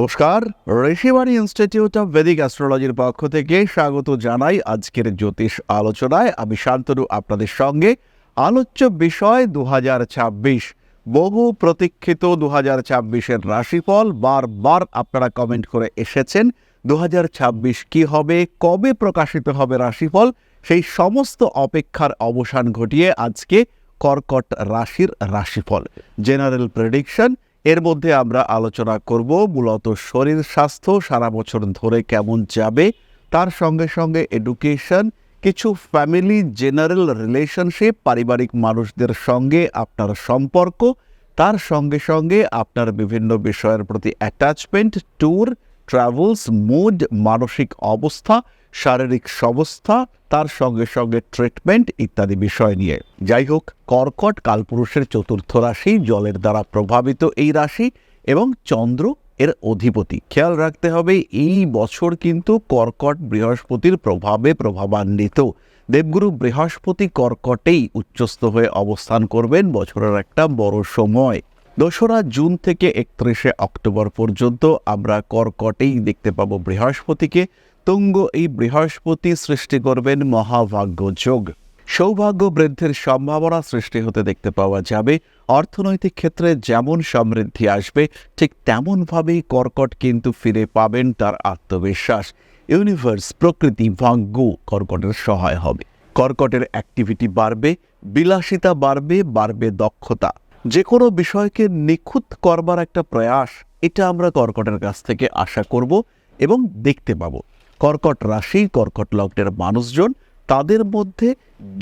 নমস্কার, Rishibani institute of বেদিক অ্যাস্ট্রোলজির পক্ষ থেকে স্বাগত জানাই আজকের জ্যোতিষ আলোচনায়। আমি শান্তনু, আপনাদের সঙ্গে। আলোচ্য বিষয় দু বহু প্রতীক্ষিত দু হাজার ছাব্বিশের রাশিফল বারবার আপনারা কমেন্ট করে এসেছেন। দু হাজার ছাব্বিশ কি হবে, কবে প্রকাশিত হবে রাশিফল, সেই সমস্ত অপেক্ষার অবসান ঘটিয়ে আজকে কর্কট রাশির রাশিফল। জেনারেল প্রেডিকশন এর মধ্যে আমরা আলোচনা করব মূলত শরীর স্বাস্থ্য, সারা বছর ধরে কেমন যাবে, তার সঙ্গে সঙ্গে এডুকেশন কিছু ফ্যামিলি জেনারেল রিলেশনশিপ পারিবারিক মানুষদের সঙ্গে আপনার সম্পর্ক, তার সঙ্গে সঙ্গে আপনার বিভিন্ন বিষয়ের প্রতি অ্যাটাচমেন্ট ট্যুর ট্রাভেলস মুড মানসিক অবস্থা শারীরিক সমস্যা তার সঙ্গে সঙ্গে ট্রিটমেন্ট ইত্যাদি বিষয় নিয়ে। যাই হোক, কর্কট কালপুরুষের চতুর্থ রাশি জলের দ্বারা প্রভাবিত এই রাশি এবং চন্দ্র এর অধিপতি। খেয়াল রাখতে হবে, এই বছর কিন্তু কর্কট বৃহস্পতির প্রভাবে প্রভাবান্বিত। দেবগুরু বৃহস্পতি কর্কটেই উচ্চস্থ হয়ে অবস্থান করবেন বছরের একটা বড় সময়। দোসরা জুন থেকে একত্রিশে অক্টোবর পর্যন্ত আমরা কর্কটেই দেখতে পাবো বৃহস্পতিকে। তুঙ্গ এই বৃহস্পতি সৃষ্টি করবেন মহাভাগ্য যোগ। সৌভাগ্য বৃদ্ধির সম্ভাবনা সৃষ্টি হতে দেখতে পাওয়া যাবে। অর্থনৈতিক ক্ষেত্রে যেমন সমৃদ্ধি আসবে, ঠিক তেমনভাবেই কর্কট কিন্তু ফিরে পাবেন তার আত্মবিশ্বাস। ইউনিভার্স প্রকৃতি ভাগ্য কর্কটের সহায় হবে। কর্কটের অ্যাক্টিভিটি বাড়বে, বিলাসিতা বাড়বে বাড়বে দক্ষতা। যে কোনো বিষয়কে নিখুঁত করবার একটা প্রয়াস, এটা আমরা কর্কটের কাছ থেকে আশা করব এবং দেখতে পাবো। কর্কট রাশি কর্কট লগ্নের মানুষজন, তাদের মধ্যে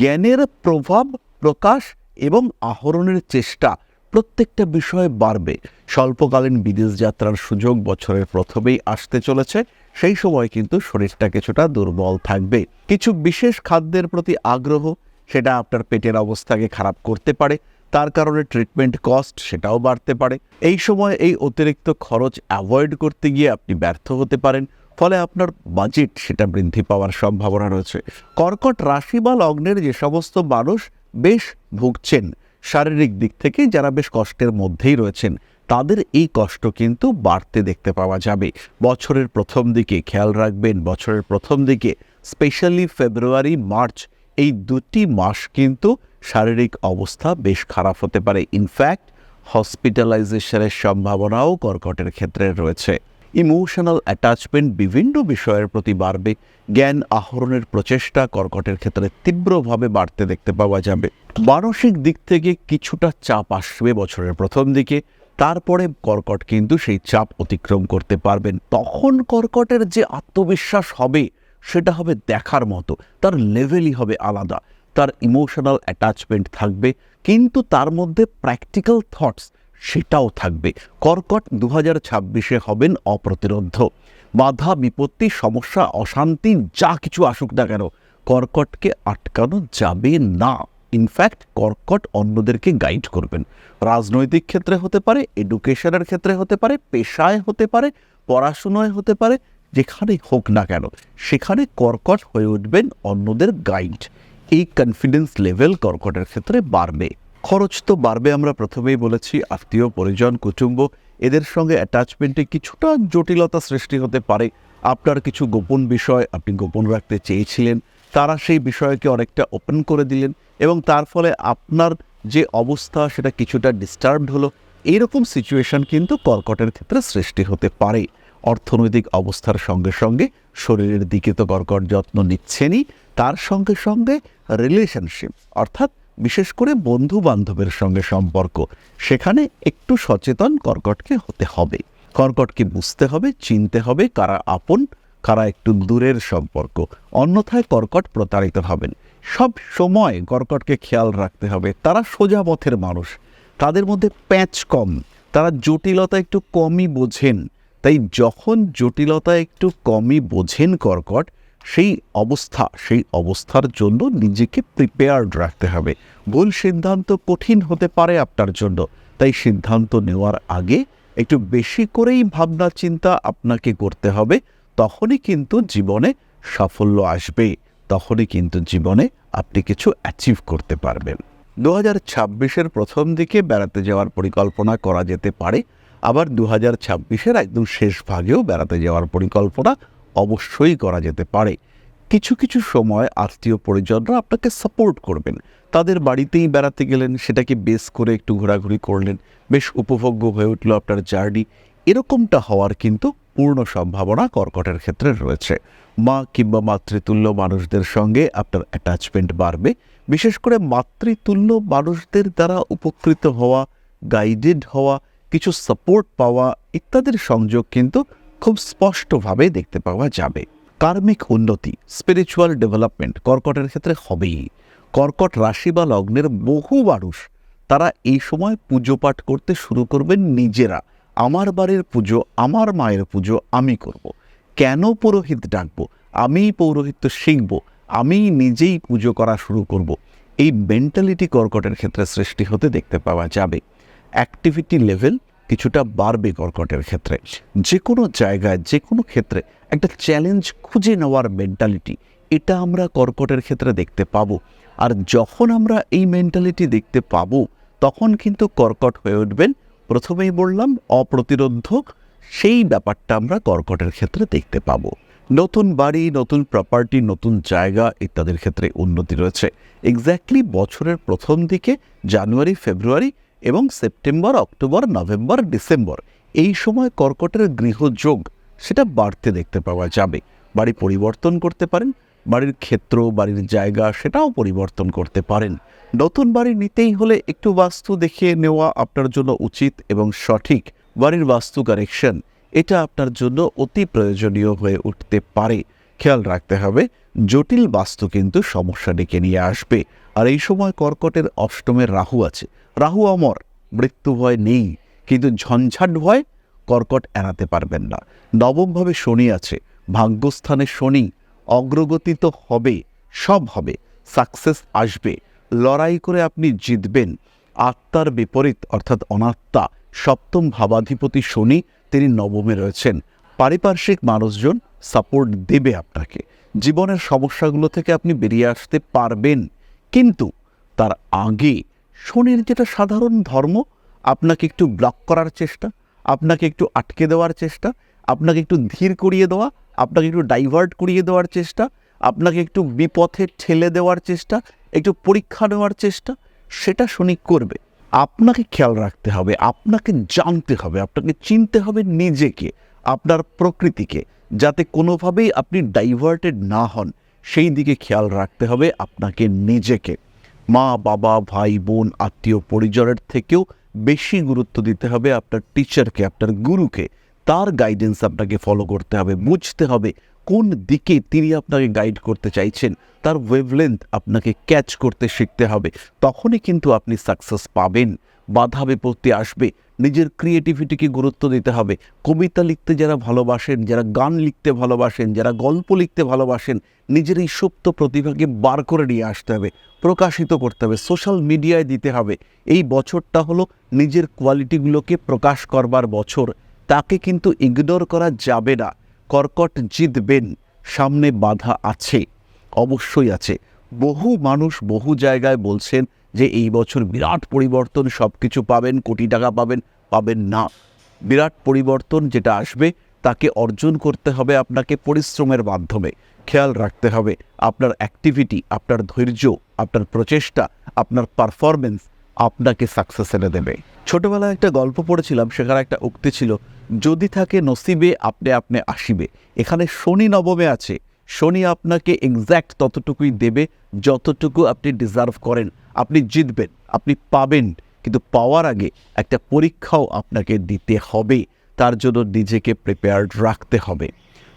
জ্ঞানের প্রভাব প্রকাশ এবং আহরণের চেষ্টা প্রত্যেকটা বিষয়ে বাড়বে। স্বল্পকালীন বিদেশ যাত্রার সুযোগ বছরের প্রথমেই আসতে চলেছে, সেই সময় কিন্তু শরীরটা কিছুটা দুর্বল থাকবে। কিছু বিশেষ খাদ্যের প্রতি আগ্রহ, সেটা আপনার পেটের অবস্থাকে খারাপ করতে পারে, তার কারণে ট্রিটমেন্ট কস্ট সেটাও বাড়তে পারে। এই সময় এই অতিরিক্ত খরচ অ্যাভয়েড করতে গিয়ে আপনি ব্যর্থ হতে পারেন। ফলে আপনার বাজেট সেটা বৃদ্ধি পাওয়ার সম্ভাবনা রয়েছে। কর্কট রাশি বা লগ্নের যে সমস্ত মানুষ বেশ ভুগছেন, শারীরিক দিক থেকে যারা বেশ কষ্টের মধ্যেই রয়েছেন, তাদের এই কষ্ট কিন্তু বাড়তে দেখতে পাওয়া যাবে। বছরের প্রথম দিকে খেয়াল রাখবেন, বছরের প্রথম দিকে স্পেশালি ফেব্রুয়ারি মার্চ এই দুটি মাস কিন্তু শারীরিক অবস্থা বেশ খারাপ হতে পারে। ইনফ্যাক্ট হসপিটালাইজেশনের সম্ভাবনাও কর্কটের ক্ষেত্রে রয়েছে। ইমোশনাল অ্যাটাচমেন্ট বিভিন্ন বিষয়ের প্রতি বাড়বে। জ্ঞান আহরণের প্রচেষ্টা কর্কটের ক্ষেত্রে তীব্রভাবে বাড়তে দেখতে পাওয়া যাবে। মানসিক দিক থেকে কিছুটা চাপ আসবে বছরের প্রথম দিকে। তারপরে কর্কট কিন্তু সেই চাপ অতিক্রম করতে পারবেন তখন কর্কটের যে আত্মবিশ্বাস হবে, সেটা হবে দেখার মতো। তার লেভেলই হবে আলাদা। তার ইমোশনাল অ্যাটাচমেন্ট থাকবে। কিন্তু তার মধ্যে প্র্যাকটিক্যাল থটস সেটাও থাকবে। কর্কট দু হাজার ছাব্বিশে হবেন অপ্রতিরোধ। বাধা, বিপত্তি, সমস্যা, অশান্তি, যা কিছু আসুক না কেন, কর্কটকে আটকানো যাবে না। ইনফ্যাক্ট কর্কট অন্যদেরকে গাইড করবেন। রাজনৈতিক ক্ষেত্রে হতে পারে এডুকেশনের ক্ষেত্রে হতে পারে, পেশায় হতে পারে, পড়াশুনোয় হতে পারে, যেখানে হোক না কেন, সেখানে কর্কট হয়ে উঠবেন অন্যদের গাইড এই কনফিডেন্স লেভেল কর্কটের ক্ষেত্রে বাড়বে। খরচ তো বাড়বে আমরা প্রথমেই বলেছি, আত্মীয়, পরিজন, কুটুম্ব, এদের সঙ্গে অ্যাটাচমেন্টে কিছুটা জটিলতা সৃষ্টি হতে পারে। আপনার কিছু গোপন বিষয় আপনি গোপন রাখতে চেয়েছিলেন, তারা সেই বিষয়কে অনেকটা ওপেন করে দিলেন এবং তার ফলে আপনার যে অবস্থা সেটা কিছুটা ডিস্টার্বড হলো। এইরকম সিচুয়েশন কিন্তু কর্কটের ক্ষেত্রে সৃষ্টি হতে পারে। অর্থনৈতিক অবস্থার সঙ্গে সঙ্গে শরীরের দিকে তো কর্কট যত্ন নিচ্ছেনই, তার সঙ্গে সঙ্গে রিলেশনশিপ অর্থাৎ বিশেষ করে বন্ধু বান্ধবের সঙ্গে সম্পর্ক, সেখানে একটু সচেতন কর্কটকে হতে হবে। কর্কটকে বুঝতে হবে, চিনতে হবে কারা আপন, কারা একটু দূরের সম্পর্ক। অন্যথায় কর্কট প্রতারিত হবেন। সব সময় কর্কটকে খেয়াল রাখতে হবে। তারা সোজা পথের মানুষ। তাদের মধ্যে প্যাঁচ কম। তারা জটিলতা একটু কমই বোঝেন। তাই যখন জটিলতা একটু কমই বোঝেন কর্কট সেই অবস্থা, সেই অবস্থার জন্য নিজেকে প্রিপেয়ার্ড রাখতে হবে। ভুল সিদ্ধান্ত কঠিন হতে পারে আপনার জন্য, তাই সিদ্ধান্ত নেওয়ার আগে একটু বেশি করেই ভাবনা চিন্তা আপনাকে করতে হবে। তখনই কিন্তু জীবনে সাফল্য আসবে, তখনই কিন্তু জীবনে আপনি কিছু অ্যাচিভ করতে পারবেন। দু হাজার ছাব্বিশের প্রথম দিকে বেড়াতে যাওয়ার পরিকল্পনা করা যেতে পারে। আবার দু হাজার ছাব্বিশের একদম শেষ ভাগেও বেড়াতে যাওয়ার পরিকল্পনা অবশ্যই করা যেতে পারে। কিছু কিছু সময় আত্মীয় পরিজনরা আপনাকে সাপোর্ট করবেন। তাদের বাড়িতেই বেড়াতে গেলেন, সেটাকে বেস করে একটু ঘোরাঘুরি করলেন। বেশ উপভোগ্য হয়ে উঠল আপনার জার্নি এরকমটা হওয়ার কিন্তু পূর্ণ সম্ভাবনা কর্কটের ক্ষেত্রে রয়েছে। মা কিংবা মাতৃতুল্য মানুষদের সঙ্গে আপনার অ্যাটাচমেন্ট বাড়বে। বিশেষ করে মাতৃতুল্য মানুষদের দ্বারা উপকৃত হওয়া গাইডেড হওয়া, কিছু সাপোর্ট পাওয়া ইত্যাদির সংযোগ কিন্তু খুব স্পষ্টভাবে দেখতে পাওয়া যাবে। কার্মিক উন্নতি স্পিরিচুয়াল ডেভেলপমেন্ট কর্কটের ক্ষেত্রে হবেই। কর্কট রাশি বা লগ্নের বহু মানুষ, তারা এই সময় পুজো পাঠ করতে শুরু করবেন নিজেরা। আমার বাড়ির পুজো, আমার মায়ের পুজো আমি করব। কেন পুরোহিত ডাকবো? আমিই পৌরোহিত্য শিখব। আমি নিজেই পুজো করা শুরু করব। এই মেন্টালিটি কর্কটের ক্ষেত্রে সৃষ্টি হতে দেখতে পাওয়া যাবে। অ্যাক্টিভিটি লেভেল কিছুটা বাড়বে কর্কটের ক্ষেত্রে। যে কোনো জায়গায় যে কোনো ক্ষেত্রে একটা চ্যালেঞ্জ খুঁজে নেওয়ার মেন্টালিটি এটা আমরা কর্কটের ক্ষেত্রে দেখতে পাবো। আর যখন আমরা এই মেন্টালিটি দেখতে পাবো, তখন কিন্তু কর্কট হয়ে উঠবেন। প্রথমেই বললাম, অপ্রতিরোধক, সেই ব্যাপারটা আমরা কর্কটের ক্ষেত্রে দেখতে পাবো। নতুন বাড়ি, নতুন প্রপার্টি নতুন জায়গা ইত্যাদির ক্ষেত্রে উন্নতি রয়েছে। এক্স্যাক্টলি বছরের প্রথম দিকে জানুয়ারি ফেব্রুয়ারি এবং সেপ্টেম্বর, অক্টোবর, নভেম্বর, ডিসেম্বর, এই সময় কর্কটের গৃহযোগ, সেটা বাড়তে দেখতে পাওয়া যাবে। বাড়ি পরিবর্তন করতে পারেন, বাড়ির ক্ষেত্র, বাড়ির জায়গা, সেটাও পরিবর্তন করতে পারেন। নতুন বাড়ি নিতেই হলে একটু বাস্তু দেখে নেওয়া আপনার জন্য উচিত এবং সঠিক বাড়ির বাস্তু কারেকশন, এটা আপনার জন্য অতি প্রয়োজনীয় হয়ে উঠতে পারে। খেয়াল রাখতে হবে, জটিল বাস্তু কিন্তু সমস্যা ডেকে নিয়ে আসবে। আর এই সময় কর্কটের অষ্টমের রাহু আছে রাহু অমর, মৃত্যু ভয় নেই, কিন্তু ঝঞ্ঝাট ভয় কর্কট এড়াতে পারবেন না। নবমভাবে শনি আছে, ভাগ্যস্থানে শনি, অগ্রগতি তো হবে, সব হবে সাকসেস আসবে, লড়াই করে আপনি জিতবেন। আত্মার বিপরীত, অর্থাৎ অনাত্মা, সপ্তম ভাবাধিপতি শনি, তিনি নবমে রয়েছেন। পারিপার্শ্বিক মানুষজন সাপোর্ট দেবে আপনাকে। জীবনের সমস্যাগুলো থেকে আপনি বেরিয়ে আসতে পারবেন, কিন্তু তার আগে শনির যেটা সাধারণ ধর্ম, আপনাকে একটু ব্লক করার চেষ্টা, আপনাকে একটু আটকে দেওয়ার চেষ্টা, আপনাকে একটু ধীর করিয়ে দেওয়া, আপনাকে একটু ডাইভার্ট করিয়ে দেওয়ার চেষ্টা, আপনাকে একটু বিপথে ঠেলে দেওয়ার চেষ্টা, একটু পরীক্ষা নেওয়ার চেষ্টা, সেটা শনি করবে। আপনাকে খেয়াল রাখতে হবে, আপনাকে জানতে হবে, আপনাকে চিনতে হবে নিজেকে, আপনার প্রকৃতিকে, যাতে কোনোভাবেই আপনি ডাইভার্টেড না হন। সেই দিকে খেয়াল রাখতে হবে আপনাকে নিজেকে। মা, বাবা, ভাই, বোন, আত্মীয় পরিজনের থেকেও বেশি গুরুত্ব দিতে হবে আপনার টিচারকে আপনার গুরুকে। তার গাইডেন্স আপনাকে ফলো করতে হবে, বুঝতে হবে কোন দিকে তিনি আপনাকে গাইড করতে চাইছেন। তার ওয়েভলেন্থ আপনাকে ক্যাচ করতে শিখতে হবে। তখনই কিন্তু আপনি সাকসেস পাবেন। বাধা বিপত্তি আসবে। নিজের ক্রিয়েটিভিটিকে গুরুত্ব দিতে হবে। কবিতা লিখতে যারা ভালোবাসেন, যারা গান লিখতে ভালোবাসেন, যারা গল্প লিখতে ভালোবাসেন, নিজের এই সুপ্ত প্রতিভাকে বার করে নিয়ে আসতে হবে, প্রকাশিত করতে হবে সোশ্যাল মিডিয়ায় দিতে হবে। এই বছরটা হলো নিজের কোয়ালিটিগুলোকে প্রকাশ করবার বছর। তাকে কিন্তু ইগনোর করা যাবে না। কর্কট জিতবেন। সামনে বাধা আছে। অবশ্যই আছে। বহু মানুষ বহু জায়গায় বলছেন যে এই বছর বিরাট পরিবর্তন সব কিছু পাবেন, কোটি টাকা পাবেন পাবেন না। বিরাট পরিবর্তন যেটা আসবে, তাকে অর্জন করতে হবে আপনাকে পরিশ্রমের মাধ্যমে। খেয়াল রাখতে হবে, আপনার অ্যাক্টিভিটি আপনার ধৈর্য, আপনার প্রচেষ্টা, আপনার পারফরমেন্স আপনাকে সাকসেস এনে দেবে। ছোটবেলায় একটা গল্প পড়েছিলাম, সেখানে একটা উক্তি ছিল, যদি থাকে নসিবে, আপনি আপনি আসিবে। এখানে শনি নবমে আছে। শনি আপনাকে এক্স্যাক্ট ততটুকুই দেবে যতটুকু আপনি ডিজার্ভ করেন, আপনি জিতবেন, আপনি পাবেন, কিন্তু পাওয়ার আগে একটা পরীক্ষাও আপনাকে দিতে হবে। তার জন্য নিজেকে প্রিপেয়ার্ড রাখতে হবে।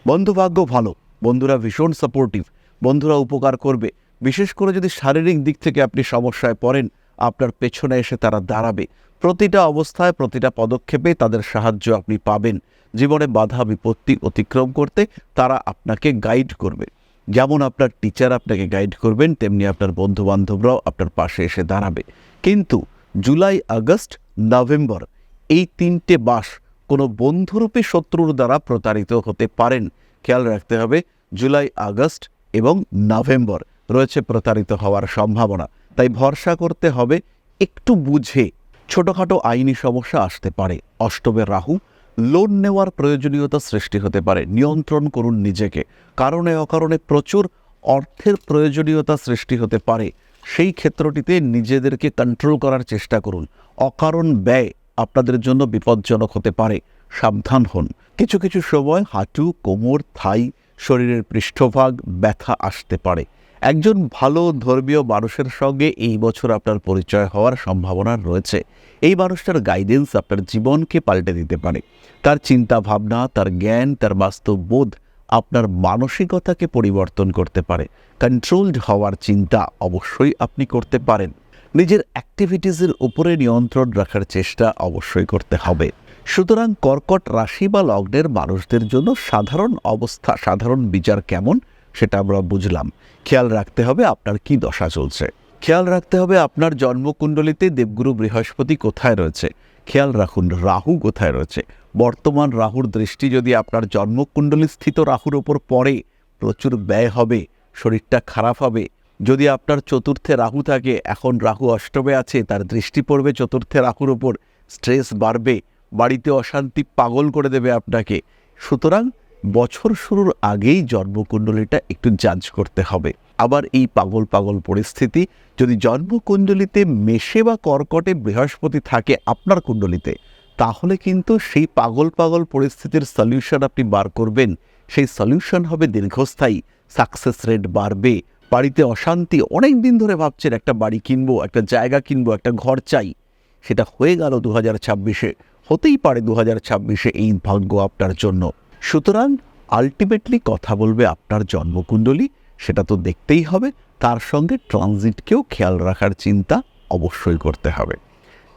বন্ধুভাগ্য ভালো, বন্ধুরা ভীষণ সাপোর্টিভ বন্ধুরা উপকার করবে। বিশেষ করে যদি শারীরিক দিক থেকে আপনি সমস্যায় পড়েন, আপনার পেছনে এসে তারা দাঁড়াবে। প্রতিটা অবস্থায় প্রতিটা পদক্ষেপে তাদের সাহায্য আপনি পাবেন। জীবনে বাধা বিপত্তি অতিক্রম করতে তারা আপনাকে গাইড করবে। যেমন আপনার টিচার আপনাকে গাইড করবেন, তেমনি আপনার বন্ধু বান্ধবরাও আপনার পাশে এসে দাঁড়াবে। কিন্তু জুলাই, আগস্ট, নভেম্বর এই তিনটে মাস কোনো বন্ধুরূপী শত্রুর দ্বারা প্রতারিত হতে পারেন। খেয়াল রাখতে হবে, জুলাই, আগস্ট এবং নভেম্বর রয়েছে প্রতারিত হওয়ার সম্ভাবনা। তাই ভরসা করতে হবে, একটু বুঝে ছোটোখাটো আইনি সমস্যা আসতে পারে। অষ্টমের রাহু লোন নেওয়ার প্রয়োজনীয়তা সৃষ্টি হতে পারে। নিয়ন্ত্রণ করুন নিজেকে। কারণে অকারণে প্রচুর অর্থের প্রয়োজনীয়তা সৃষ্টি হতে পারে। সেই ক্ষেত্রটিতে নিজেদেরকে কন্ট্রোল করার চেষ্টা করুন। অকারণ ব্যয় আপনাদের জন্য বিপজ্জনক হতে পারে। সাবধান হন। কিছু কিছু সময় হাঁটু, কোমর, থাই, শরীরের পৃষ্ঠভাগ ব্যথা আসতে পারে। একজন ভালো ধর্মীয় মানুষের সঙ্গে এই বছর আপনার পরিচয় হওয়ার সম্ভাবনা রয়েছে। এই মানুষটার গাইডেন্স আপনার জীবনকে পাল্টে দিতে পারে। তার চিন্তা ভাবনা তার জ্ঞান, তার বাস্তব বোধ আপনার মানসিকতাকে পরিবর্তন করতে পারে। কন্ট্রোলড হওয়ার চিন্তা অবশ্যই আপনি করতে পারেন। নিজের অ্যাক্টিভিটিসের উপরে নিয়ন্ত্রণ রাখার চেষ্টা অবশ্যই করতে হবে। সুতরাং কর্কট রাশি বা লগ্নের মানুষদের জন্য সাধারণ অবস্থা, সাধারণ বিচার কেমন সেটা আমরা বুঝলাম। খেয়াল রাখতে হবে আপনার কি দশা চলছে। খেয়াল রাখতে হবে আপনার জন্মকুণ্ডলিতে দেবগুরু বৃহস্পতি কোথায় রয়েছে। খেয়াল রাখুন, রাহু কোথায় রয়েছে। বর্তমান রাহুর দৃষ্টি যদি আপনার জন্মকুণ্ডলী স্থিত রাহুর ওপর পড়ে, প্রচুর ব্যয় হবে, শরীরটা খারাপ হবে। যদি আপনার চতুর্থে রাহু থাকে, এখন রাহু অষ্টমে আছে, তার দৃষ্টি পড়বে চতুর্থে রাহুর ওপর, স্ট্রেস বাড়বে, বাড়িতে অশান্তি পাগল করে দেবে আপনাকে। সুতরাং বছর শুরুর আগেই জন্মকুণ্ডলীটা একটু জাজ করতে হবে। আবার এই পাগল পাগল পরিস্থিতি, যদি জন্মকুণ্ডলিতে মেষে বা কর্কটে বৃহস্পতি থাকে আপনার কুণ্ডলিতে, তাহলে কিন্তু সেই পাগল পাগল পরিস্থিতির সলিউশন আপনি বার করবেন। সেই সলিউশন হবে দীর্ঘস্থায়ী সাকসেস রেট বাড়বে, বাড়িতে অশান্তি অনেক দিন ধরে ভাবছেন একটা বাড়ি কিনবো, একটা জায়গা কিনবো, একটা ঘর চাই। সেটা হয়ে গেল দু হাজার ছাব্বিশে, হতেই পারে দু হাজার ছাব্বিশে এই ভাগ্য আপনার জন্য। সুতরাং আলটিমেটলি কথা বলবে আপনার জন্মকুণ্ডলী, সেটা তো দেখতেই হবে। তার সঙ্গে ট্রানজিটকেও খেয়াল রাখার চিন্তা অবশ্যই করতে হবে।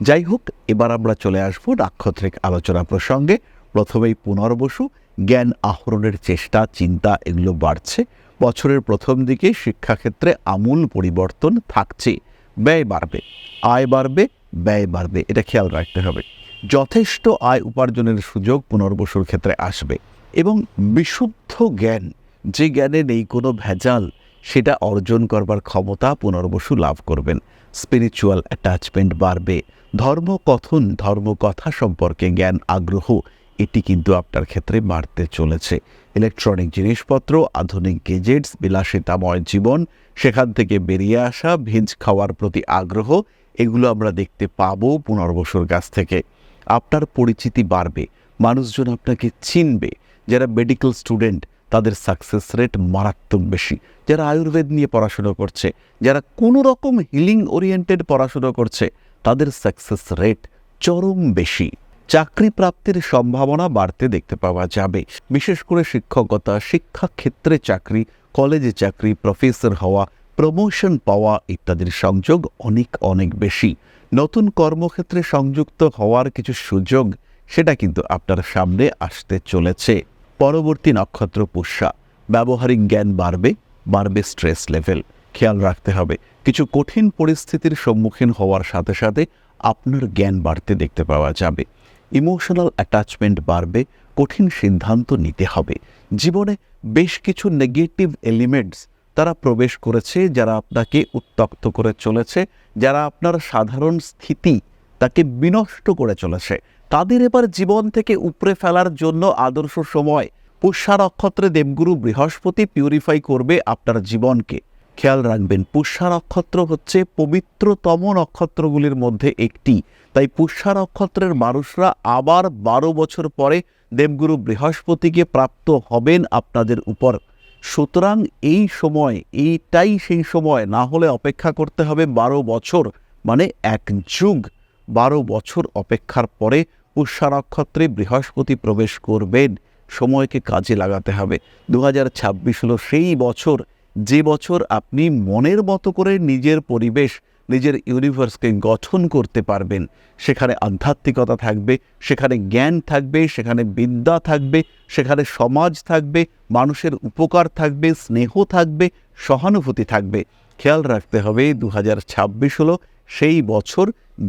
যাই হোক, এবার আমরা চলে আসব নাক্ষত্রিক আলোচনা প্রসঙ্গে। প্রথমেই পুনর্বসু, জ্ঞান আহরণের চেষ্টা, চিন্তা এগুলো বাড়ছে। বছরের প্রথম দিকে শিক্ষাক্ষেত্রে আমূল পরিবর্তন থাকছে। ব্যয় বাড়বে, আয় বাড়বে, ব্যয় বাড়বে, এটা খেয়াল রাখতে হবে। যথেষ্ট আয় উপার্জনের সুযোগ পুনর্বসুর ক্ষেত্রে আসবে। এবং বিশুদ্ধ জ্ঞান, যে জ্ঞানে নেই কোনো ভেজাল, সেটা অর্জন করবার ক্ষমতা পুনর্বসু লাভ করবেন। স্পিরিচুয়াল অ্যাটাচমেন্ট বাড়বে। ধর্মকথন ধর্মকথা সম্পর্কে জ্ঞান, আগ্রহ, এটি কিন্তু আপনার ক্ষেত্রে বাড়তে চলেছে। ইলেকট্রনিক জিনিসপত্র, আধুনিক গেজেটস বিলাসিতাময় জীবন, সেখান থেকে বেরিয়ে আসা, ভিঞ্জ খাওয়ার প্রতি আগ্রহ, এগুলো আমরা দেখতে পাবো পুনর্বসুর কাছ থেকে। আপনার পরিচিতি বাড়বে। মানুষজন আপনাকে চিনবে। যারা মেডিকেল স্টুডেন্ট তাদের সাকসেস রেট মারাত্মক বেশি। যারা আয়ুর্বেদ নিয়ে পড়াশুনো করছে, যারা কোনো রকম হিলিং ওরিয়েন্টেড পড়াশুনো করছে, তাদের সাকসেস রেট চরম বেশি। চাকরি প্রাপ্তির সম্ভাবনা বাড়তে দেখতে পাওয়া যাবে। বিশেষ করে শিক্ষকতা শিক্ষাক্ষেত্রে চাকরি কলেজে চাকরি প্রফেসর হওয়া প্রমোশন পাওয়া ইত্যাদির সংযোগ অনেক অনেক বেশি। নতুন কর্মক্ষেত্রে সংযুক্ত হওয়ার কিছু সুযোগ, সেটা কিন্তু আপনার সামনে আসতে চলেছে। পরবর্তী নক্ষত্র পুষ্যা। ব্যবহারিক জ্ঞান বাড়বে বাড়বে স্ট্রেস লেভেল। খেয়াল রাখতে হবে, কিছু কঠিন পরিস্থিতির সম্মুখীন হওয়ার সাথে সাথে আপনার জ্ঞান বাড়তে দেখতে পাওয়া যাবে। ইমোশনাল অ্যাটাচমেন্ট বাড়বে, কঠিন সিদ্ধান্ত নিতে হবে। জীবনে বেশ কিছু নেগেটিভ এলিমেন্টস তারা প্রবেশ করেছে, যারা আপনাকে উত্তক্ত করে চলেছে, যারা আপনার সাধারণ স্থিতি তাকে বিনষ্ট করে চলেছে। তাদের এবার জীবন থেকে উপড়ে ফেলার জন্য আদর্শ সময়। পুষ্যা নক্ষত্রে দেবগুরু বৃহস্পতি পিউরিফাই করবে আপনার জীবনকে। খেয়াল রাখবেন, পুষ্যা নক্ষত্র হচ্ছে পবিত্রতম নক্ষত্রগুলির মধ্যে একটি। তাই পুষ্যা নক্ষত্রের মানুষরা আবার বারো বছর পরে দেবগুরু বৃহস্পতিকে প্রাপ্ত হবেন আপনাদের উপর। সুতরাং এই সময়, এইটাই সেই সময়, না হলে অপেক্ষা করতে হবে বারো বছর মানে এক যুগ। বারো বছর অপেক্ষার পরে পুষ্যা নক্ষত্রে বৃহস্পতি প্রবেশ করবেন। সময়কে কাজে লাগাতে হবে। দু হাজার ছাব্বিশ হলো সেই বছর, যে বছর আপনি মনের মতো করে নিজের পরিবেশ, নিজের ইউনিভার্সকে গঠন করতে পারবেন। সেখানে আধ্যাত্মিকতা থাকবে, সেখানে জ্ঞান থাকবে, সেখানে বিদ্যা থাকবে, সেখানে সমাজ থাকবে, মানুষের উপকার থাকবে, স্নেহ থাকবে, সহানুভূতি থাকবে। খেয়াল রাখতে হবে দু হাজার ছাব্বিশ হলো সেই বছর,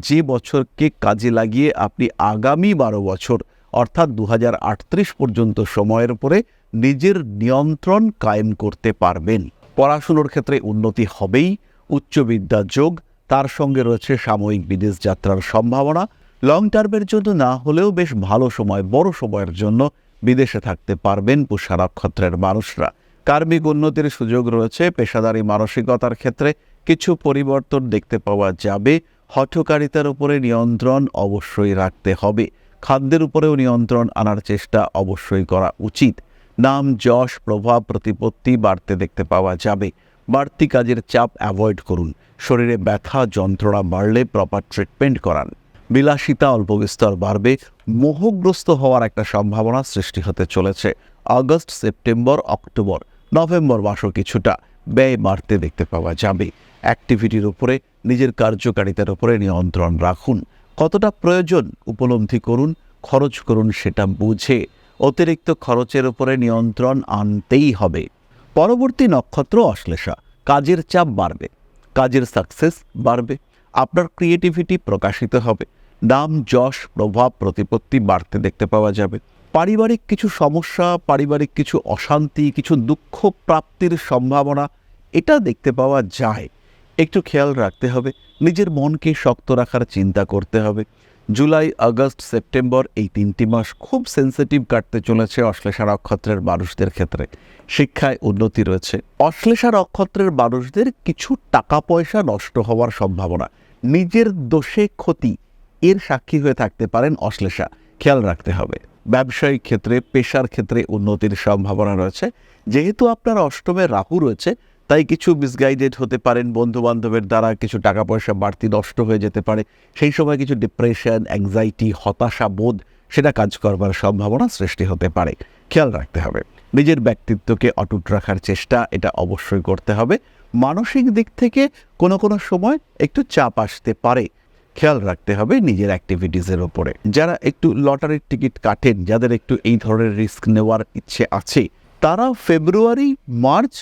যে বছরকে কাজে লাগিয়ে আপনি আগামী বারো বছর, অর্থাৎ দু হাজার আটত্রিশ পর্যন্ত সময়ের পরে নিজের নিয়ন্ত্রণ কায়েম করতে পারবেন। পড়াশুনোর ক্ষেত্রে উন্নতি হবেই উচ্চবিদ্যা যোগ, তার সঙ্গে রয়েছে সাময়িক বিদেশ যাত্রার সম্ভাবনা। লং টার্মের জন্য না হলেও বেশ ভালো সময়, বড় সময়ের জন্য বিদেশে থাকতে পারবেন পুষা নক্ষত্রের মানুষরা। কার্মিক উন্নতির সুযোগ রয়েছে, পেশাদারী মানসিকতার ক্ষেত্রে কিছু পরিবর্তন দেখতে পাওয়া যাবে। হঠকারিতার উপরে নিয়ন্ত্রণ অবশ্যই রাখতে হবে। খাদ্যের উপরেও নিয়ন্ত্রণ আনার চেষ্টা অবশ্যই করা উচিত। নাম, যশ, প্রভাব, প্রতিপত্তি বাড়তে দেখতে পাওয়া যাবে। বাড়তি কাজের চাপ অ্যাভয়েড করুন। শরীরে ব্যথা, যন্ত্রণা বাড়লে প্রপার ট্রিটমেন্ট করান। বিলাসিতা, অল্প বিস্তর বাড়বে। মোহগ্রস্ত হওয়ার একটা সম্ভাবনা সৃষ্টি হতে চলেছে। আগস্ট, সেপ্টেম্বর, অক্টোবর, নভেম্বর মাসও কিছুটা। ব্যয় বাড়তে দেখতে পাওয়া যাবে। অ্যাক্টিভিটির উপরে, নিজের কার্যকারিতার উপরে নিয়ন্ত্রণ রাখুন। কতটা প্রয়োজন উপলব্ধি করুন, খরচ করুন সেটা বুঝে। অতিরিক্ত খরচের উপরে নিয়ন্ত্রণ আনতেই হবে। পরবর্তী নক্ষত্র অশ্লেষা, কাজের চাপ বাড়বে। কাজের সাকসেস বাড়বে। আপনার ক্রিয়েটিভিটি প্রকাশিত হবে। নাম, যশ, প্রভাব, প্রতিপত্তি বাড়তে দেখতে পাওয়া যাবে। পারিবারিক কিছু সমস্যা, পারিবারিক কিছু অশান্তি, কিছু দুঃখ প্রাপ্তির সম্ভাবনা, এটা দেখতে পাওয়া যায়। একটু খেয়াল রাখতে হবে, নিজের মনকে শক্ত রাখার চিন্তা করতে হবে। জুলাই, আগস্ট, সেপ্টেম্বর এই তিনটি মাস খুব সেন্সিটিভ কাটতে চলেছে অশ্লেষা নক্ষত্রের মানুষদের ক্ষেত্রে। শিক্ষায় উন্নতি রয়েছে। অশ্লেষা নক্ষত্রের মানুষদের কিছু টাকা পয়সা নষ্ট হওয়ার সম্ভাবনা। নিজের দোষে ক্ষতি, এর সাক্ষী হয়ে থাকতে পারেন অশ্লেষা। খেয়াল রাখতে হবে। ব্যবসায়িক ক্ষেত্রে, পেশার ক্ষেত্রে উন্নতির সম্ভাবনা রয়েছে। যেহেতু আপনার অষ্টমে রাহু রয়েছে, তাই কিছু মিসগাইডেড হতে পারেন বন্ধু বান্ধবের দ্বারা কিছু টাকা পয়সা বাড়তি নষ্ট হয়ে যেতে পারে। সেই সময় কিছু ডিপ্রেশন অ্যাংজাইটি হতাশা, বোধ, সেটা কাজ করবার সম্ভাবনা সৃষ্টি হতে পারে। খেয়াল রাখতে হবে। নিজের ব্যক্তিত্বকে অটুট রাখার চেষ্টা, এটা অবশ্যই করতে হবে। মানসিক দিক থেকে কোনো কোনো সময় একটু চাপ আসতে পারে। খেয়াল রাখতে হবে নিজের অ্যাক্টিভিটিসের ওপরে। যারা একটু লটারির টিকিট কাটেন, যাদের একটু এই ধরনের রিস্ক নেওয়ার ইচ্ছে আছে তারা February March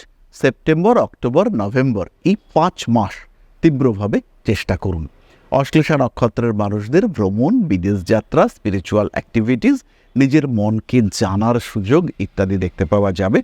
September October November এই পাঁচ মাস তীব্রভাবে চেষ্টা করুন। অশ্লেষা নক্ষত্রের মানুষদের ভ্রমণ, বিদেশ যাত্রা স্পিরিচুয়াল অ্যাক্টিভিটিস নিজের মনকে জানার সুযোগ ইত্যাদি দেখতে পাওয়া যাবে।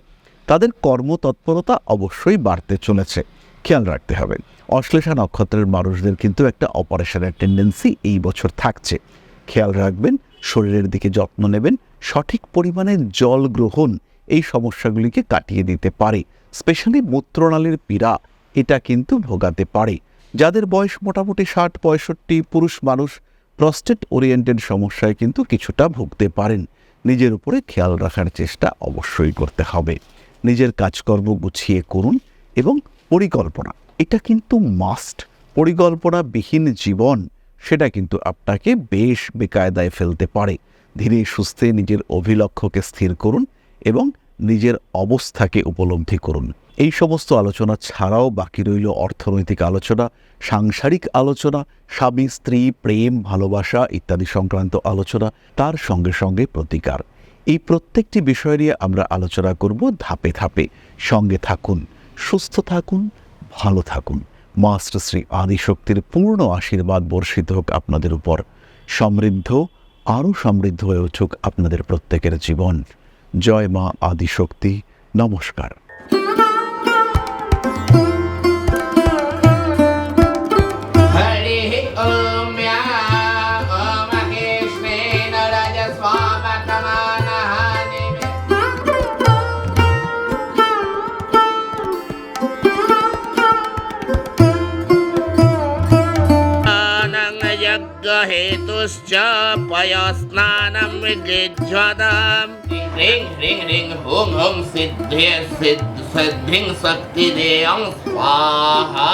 তাদের কর্মতৎপরতা অবশ্যই বাড়তে চলেছে। খেয়াল রাখতে হবে। অশ্লেষা নক্ষত্রের মানুষদের কিন্তু একটা অপারেশনের টেন্ডেন্সি এই বছর থাকছে। খেয়াল রাখবেন, শরীরের দিকে যত্ন নেবেন, সঠিক পরিমাণে জল গ্রহণ এই সমস্যাগুলিকে কাটিয়ে দিতে পারে। স্পেশালি মূত্রনালীর পীড়া, এটা কিন্তু ভোগাতে পারে। যাদের বয়স মোটামুটি ষাট, পঁয়ষট্টি, পুরুষ মানুষ প্রস্টেট ওরিয়েন্টেড সমস্যায় কিন্তু কিছুটা ভুগতে পারেন। নিজের উপরে খেয়াল রাখার চেষ্টা অবশ্যই করতে হবে। নিজের কাজকর্ম গুছিয়ে করুন এবং পরিকল্পনা। এটা কিন্তু মাস্ট পরিকল্পনাবিহীন জীবন, সেটা কিন্তু আপনাকে বেশ বেকায়দায় ফেলতে পারে। ধীরে সুস্থে নিজের অভিলক্ষ্যকে স্থির করুন এবং নিজের অবস্থাকে উপলব্ধি করুন। এই সমস্ত আলোচনা ছাড়াও বাকি রইল অর্থনৈতিক আলোচনা, সাংসারিক আলোচনা, স্বামী, স্ত্রী, প্রেম, ভালোবাসা ইত্যাদি সংক্রান্ত আলোচনা, তার সঙ্গে সঙ্গে প্রতিকার। এই প্রত্যেকটি বিষয় নিয়ে আমরা আলোচনা করব ধাপে ধাপে। সঙ্গে থাকুন। সুস্থ থাকুন, ভালো থাকুন। মাস্টার শ্রী আদিশক্তির পূর্ণ আশীর্বাদ বর্ষিত হোক আপনাদের উপর। সমৃদ্ধ, আরও সমৃদ্ধ হয়ে উঠুক আপনাদের প্রত্যেকের জীবন। জয় মা আদিশক্তি। নমস্কার। यज्ञहेतुश्च पयस्नानं विजिज्वदाम् ह्रीं ह्रीं ह्रीं हुं हुं सिद्धे सिद्ध सिद्धिं शक्तिदेयं स्वाहा